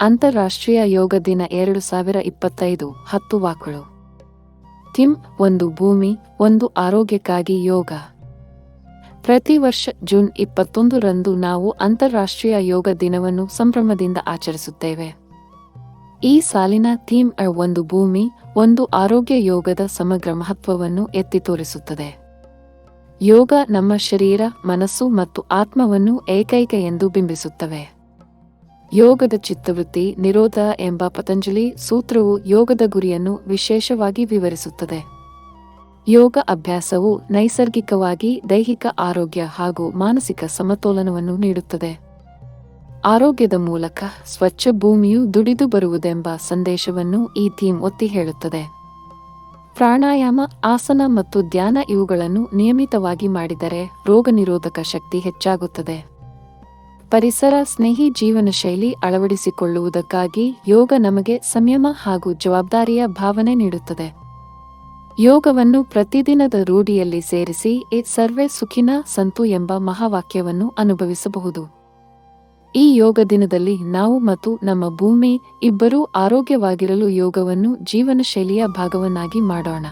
ಅಂತಾರಾಷ್ಟ್ರೀಯ ಯೋಗ ದಿನ ಎರಡು ಸಾವಿರ ಇಪ್ಪತ್ತೈದು. ಹತ್ತು ವಾಕುಳು ಥಿಮ್ ಒಂದು ಭೂಮಿ, ಒಂದು ಆರೋಗ್ಯಕ್ಕಾಗಿ ಯೋಗ. ಪ್ರತಿ ವರ್ಷ ಜೂನ್ ಇಪ್ಪತ್ತೊಂದರಂದು ನಾವು ಅಂತಾರಾಷ್ಟ್ರೀಯ ಯೋಗ ದಿನವನ್ನು ಸಂಭ್ರಮದಿಂದ ಆಚರಿಸುತ್ತೇವೆ. ಈ ಸಾಲಿನ ಥೀಮ್ ಒಂದು ಭೂಮಿ, ಒಂದು ಆರೋಗ್ಯ ಯೋಗದ ಸಮಗ್ರ ಮಹತ್ವವನ್ನು ಎತ್ತಿ ತೋರಿಸುತ್ತದೆ. ಯೋಗ ನಮ್ಮ ಶರೀರ, ಮನಸ್ಸು ಮತ್ತು ಆತ್ಮವನ್ನು ಏಕೈಕ ಎಂದು ಬಿಂಬಿಸುತ್ತವೆ. ಯೋಗದ ಚಿತ್ತವೃತ್ತಿ, ನಿರೋಧ ಎಂಬ ಪತಂಜಲಿ ಸೂತ್ರವು ಯೋಗದ ಗುರಿಯನ್ನು ವಿಶೇಷವಾಗಿ ವಿವರಿಸುತ್ತದೆ. ಯೋಗ ಅಭ್ಯಾಸವು ನೈಸರ್ಗಿಕವಾಗಿ ದೈಹಿಕ ಆರೋಗ್ಯ ಹಾಗೂ ಮಾನಸಿಕ ಸಮತೋಲನವನ್ನು ನೀಡುತ್ತದೆ. ಆರೋಗ್ಯದ ಮೂಲಕ ಸ್ವಚ್ಛ ಭೂಮಿಯು ದುಡಿದು ಬರುವುದೆಂಬ ಸಂದೇಶವನ್ನು ಈ ಥೀಮ್ ಒತ್ತಿ ಹೇಳುತ್ತದೆ. ಪ್ರಾಣಾಯಾಮ, ಆಸನ ಮತ್ತು ಧ್ಯಾನ ಇವುಗಳನ್ನು ನಿಯಮಿತವಾಗಿ ಮಾಡಿದರೆ ರೋಗ ನಿರೋಧಕ ಶಕ್ತಿ ಹೆಚ್ಚಾಗುತ್ತದೆ. ಪರಿಸರ ಸ್ನೇಹಿ ಜೀವನ ಶೈಲಿ ಅಳವಡಿಸಿಕೊಳ್ಳುವುದಕ್ಕಾಗಿ ಯೋಗ ನಮಗೆ ಸಂಯಮ ಹಾಗೂ ಜವಾಬ್ದಾರಿಯ ಭಾವನೆ ನೀಡುತ್ತದೆ. ಯೋಗವನ್ನು ಪ್ರತಿದಿನದ ರೂಢಿಯಲ್ಲಿ ಸೇರಿಸಿ ಎ ಸರ್ವೆ ಸುಖಿನ ಸಂತು ಎಂಬ ಮಹಾವಾಕ್ಯವನ್ನು ಅನುಭವಿಸಬಹುದು. ಈ ಯೋಗ ದಿನದಲ್ಲಿ ನಾವು ಮತ್ತು ನಮ್ಮ ಭೂಮಿ ಇಬ್ಬರೂ ಆರೋಗ್ಯವಾಗಿರಲು ಯೋಗವನ್ನು ಜೀವನ ಶೈಲಿಯ ಭಾಗವನ್ನಾಗಿ ಮಾಡೋಣ.